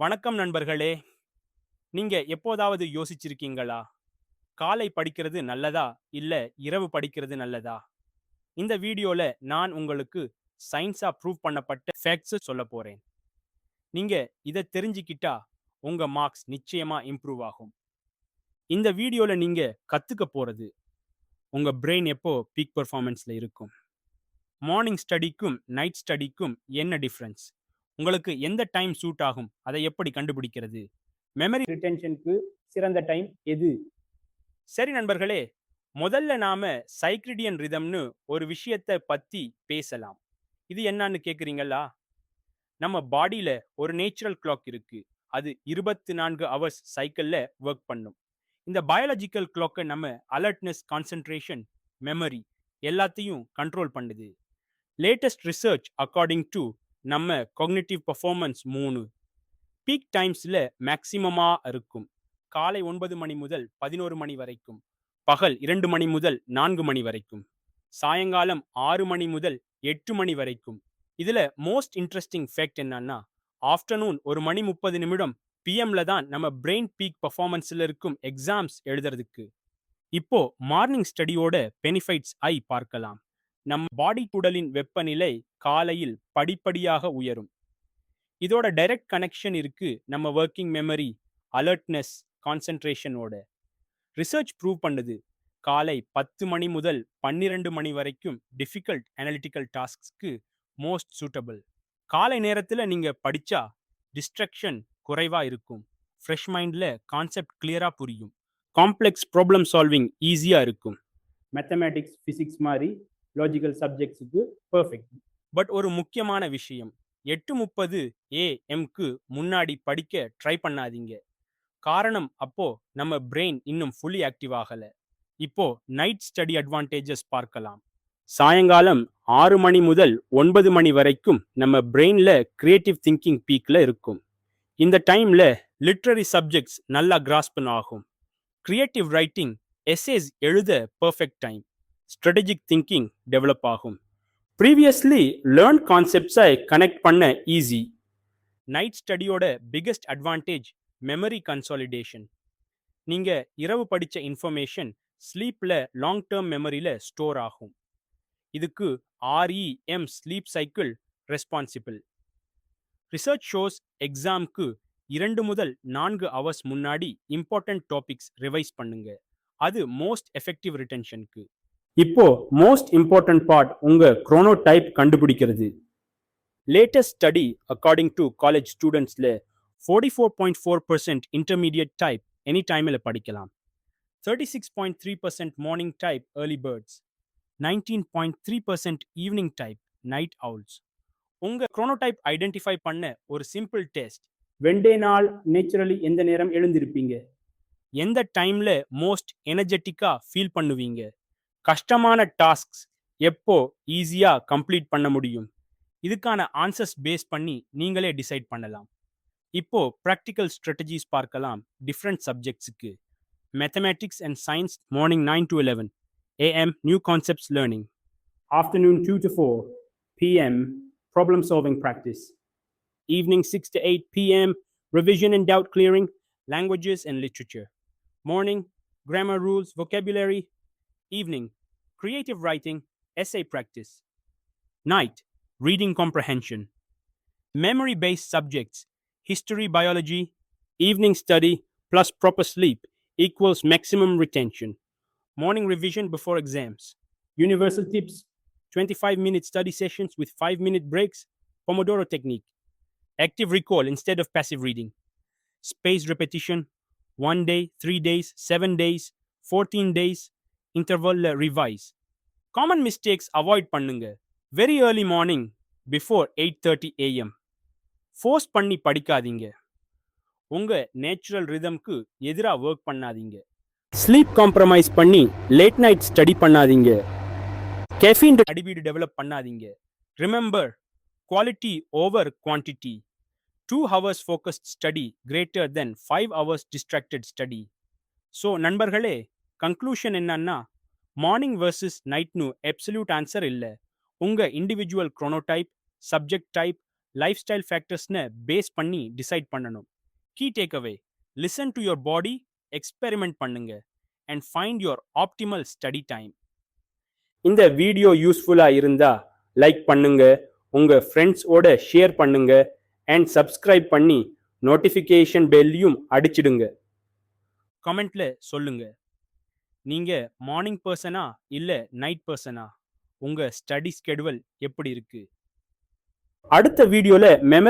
வணக்கம் நண்பர்களே. நீங்க எப்போதாவது யோசிச்சிருக்கீங்களா? காலை படிக்கிறது நல்லதா? இல்ல இரவு படிக்கிறது நல்லதா? இந்த வீடியோல நான் உங்களுக்கு சயின்ஸா ப்ரூவ் பண்ணப்பட்ட ஃபேக்ட்ஸ் சொல்ல போறேன். நீங்க இதை தெரிஞ்சுக்கிட்டா உங்க மார்க்ஸ் நிச்சயமா இம்ப்ரூவ் ஆகும். இந்த வீடியோல நீங்க கத்துக்க போறது உங்க பிரெயின் எப்போ பீக் பெர்ஃபார்மன்ஸ்ல இருக்கும்? மார்னிங் ஸ்டடிக்கும் நைட் ஸ்டடிக்கும் என்ன டிஃப்ரென்ஸ் உங்களுக்கு எந்த டைம் சூட் ஆகும்? அதை எப்படி கண்டுபிடிக்கிறது? மெமரி ரிட்டென்ஷனுக்கு சிறந்த டைம் எது? சரி நண்பர்களே முதல்ல நாம சைக்ரிடியன் ரிதம்னு ஒரு விஷயத்தை பத்தி பேசலாம். இது என்னன்னு கேக்குறீங்களா? நம்ம பாடியில ஒரு நேச்சுரல் கிளாக் இருக்கு. அது இருபத்தி நான்கு ஹவர்ஸ் சைக்கிள்ல ஒர்க் பண்ணும். இந்த பயாலஜிக்கல் கிளாக்கை நம்ம அலர்ட்னஸ் கான்சென்ட்ரேஷன் மெமரி எல்லாத்தையும் கண்ட்ரோல் பண்ணுது. லேட்டஸ்ட் ரிசர்ச் அக்கார்டிங் டு நம்ம கொக்னிட்டிவ் பர்ஃபார்மன்ஸ் மூணு. பீக் டைம்ஸில் மேக்சிமமாக இருக்கும். காலை ஒன்பது மணி முதல் பதினோரு மணி வரைக்கும். பகல் இரண்டு மணி முதல் நான்கு மணி வரைக்கும். சாயங்காலம் ஆறு மணி முதல் எட்டு மணி வரைக்கும். இதில் மோஸ்ட் இன்ட்ரெஸ்டிங் ஃபேக்ட் என்னன்னா ஆஃப்டர்நூன் ஒரு மணி முப்பது நிமிடம் பிஎம்ல தான் நம்ம பிரெயின் பீக் பர்ஃபார்மன்ஸில் இருக்கும் எக்ஸாம்ஸ் எழுதுறதுக்கு. இப்போ மார்னிங் ஸ்டடியோட பெனிஃபிட்ஸ் ஐ பார்க்கலாம். நம் பாடி குடலின் வெப்பநிலை காலையில் படிப்படியாக உயரும். இதோட டைரக்ட் கனெக்ஷன் இருக்கு நம்ம ஒர்க்கிங் மெமரி அலர்ட்னஸ் கான்சென்ட்ரேஷனோட ரிசர்ச் ப்ரூவ் பண்ணுது காலை பத்து மணி முதல் பன்னிரண்டு மணி வரைக்கும் டிஃபிகல்ட் அனலிட்டிக்கல் டாஸ்க்ஸ்க்கு மோஸ்ட் சூட்டபிள் காலை நேரத்தில் நீங்கள் படித்தா டிஸ்ட்ரக்ஷன் குறைவாக இருக்கும். ஃப்ரெஷ் மைண்டில் கான்செப்ட் கிளியராக புரியும். காம்ப்ளெக்ஸ் ப்ராப்ளம் சால்விங் ஈஸியாக இருக்கும். மேத்தமேட்டிக்ஸ் ஃபிசிக்ஸ் மாதிரி லாஜிக்கல் சப்ஜெக்ட்ஸுக்கு பர்ஃபெக்ட் பட் ஒரு முக்கியமான விஷயம். எட்டு முப்பது ஏஎம்க்கு முன்னாடி படிக்க ட்ரை பண்ணாதீங்க. காரணம் அப்போ நம்ம பிரெயின் இன்னும் ஃபுல்லி ஆக்டிவ் ஆகல. இப்போ நைட் ஸ்டடி அட்வான்டேஜஸ் பார்க்கலாம். சாயங்காலம் ஆறு மணி முதல் ஒன்பது மணி வரைக்கும் நம்ம பிரெயின்ல கிரியேட்டிவ் திங்கிங் பீக்ல இருக்கும். இந்த டைம்ல லிட்ரரி சப்ஜெக்ட்ஸ் நல்லா கிராஸ்பன் ஆகும். கிரியேட்டிவ் ரைட்டிங் எஸ்ஏஸ் எழுத perfect time strategic thinking develop ஆகும். ப்ரீவியஸ்லி லேர்ன் கான்செப்ட்ஸை கனெக்ட் பண்ண ஈஸி நைட் ஸ்டடியோட பிக்கெஸ்ட் அட்வான்டேஜ் மெமரி கன்சாலிடேஷன் நீங்கள் இரவு படித்த இன்ஃபர்மேஷன் ஸ்லீப்பில் லாங் டேர்ம் மெமரியில் ஸ்டோர் ஆகும். இதுக்கு REM sleep cycle responsible research shows எக்ஸாம்க்கு இரண்டு முதல் நான்கு ஹவர்ஸ் முன்னாடி இம்பார்ட்டன்ட் டாபிக்ஸ் ரிவைஸ் பண்ணுங்க. அது மோஸ்ட் எஃபெக்டிவ் ரிட்டென்ஷனுக்கு இப்போ மோஸ்ட் இம்பார்ட்டன்ட் பார்ட் உங்க குரோனோடைப் கண்டுபிடிக்கிறது. Latest study according to college ஸ்டூடெண்ட்ஸில் forty four point four percent intermediate type any டைமில் படிக்கலாம். Thirty six point three percent morning type early birds nineteen point three percent evening type night owls உங்கள் chronotype identify பண்ண ஒரு simple test வெண்டே நாள் naturally எந்த நேரம் எழுந்திருப்பீங்க? எந்த டைமில் மோஸ்ட் எனர்ஜெட்டிக்காக ஃபீல் பண்ணுவீங்க? கஷ்டமான டாஸ்க்ஸ் எப்போ ஈஸியாக கம்ப்ளீட் பண்ண முடியும் இதுக்கான ஆன்சர்ஸ் பேஸ் பண்ணி நீங்களே டிசைட் பண்ணலாம் இப்போ ப்ராக்டிக்கல் ஸ்ட்ராட்டஜிஸ் பார்க்கலாம் different சப்ஜெக்ட்ஸுக்கு mathematics and science morning nine to eleven AM new concepts learning afternoon two to four PM problem solving practice evening six to eight PM revision and doubt clearing, languages and literature. Morning, grammar rules, vocabulary. Evening, creative writing, essay practice. Night, reading comprehension. Memory based subjects, history, biology, evening study plus proper sleep equals maximum retention. Morning revision before exams. Universal tips 25 minute study sessions with 5 minute breaks, Pomodoro technique, active recall instead of passive reading, spaced repetition, 1 day, 3 days, 7 days, 14 days, இன்டர்வல்ல revise common mistakes avoid பண்ணுங்க. Very early morning before eight thirty AM force பண்ணி படிக்காதீங்க. உங்க natural ரிதம்க்கு எதிராக work பண்ணாதீங்க. Sleep compromise பண்ணி late night study பண்ணாதீங்க. கெஃபின் அடிபீடு டெவலப் பண்ணாதீங்க. Remember quality over quantity two hours focused study greater than five hours distracted study so நண்பர்களே கன்க்ளூஷன் என்னன்னா மார்னிங் வர்சஸ் நைட்னு எப்சல்யூட் ஆன்சர் இல்லை. உங்கள் individual chronotype subject type lifestyle ஃபேக்டர்ஸ்னு base பண்ணி decide பண்ணணும். Key takeaway listen to your body experiment பண்ணுங்க and find your optimal study time இந்த video யூஸ்ஃபுல்லாக இருந்தால் லைக் பண்ணுங்க உங்கள் ஃப்ரெண்ட்ஸோட ஷேர் பண்ணுங்க அண்ட் சப்ஸ்கிரைப் பண்ணி நோட்டிஃபிகேஷன் பெல்லையும் அடிச்சிடுங்க. கமெண்ட்ல சொல்லுங்கள் நீங்க மார்னிங் பர்சனா இல்ல நைட் பர்சனா உங்க ஸ்டடி ஸ்கெடுவல் எப்படி இருக்கு? அடுத்த வீடியோல மெமரி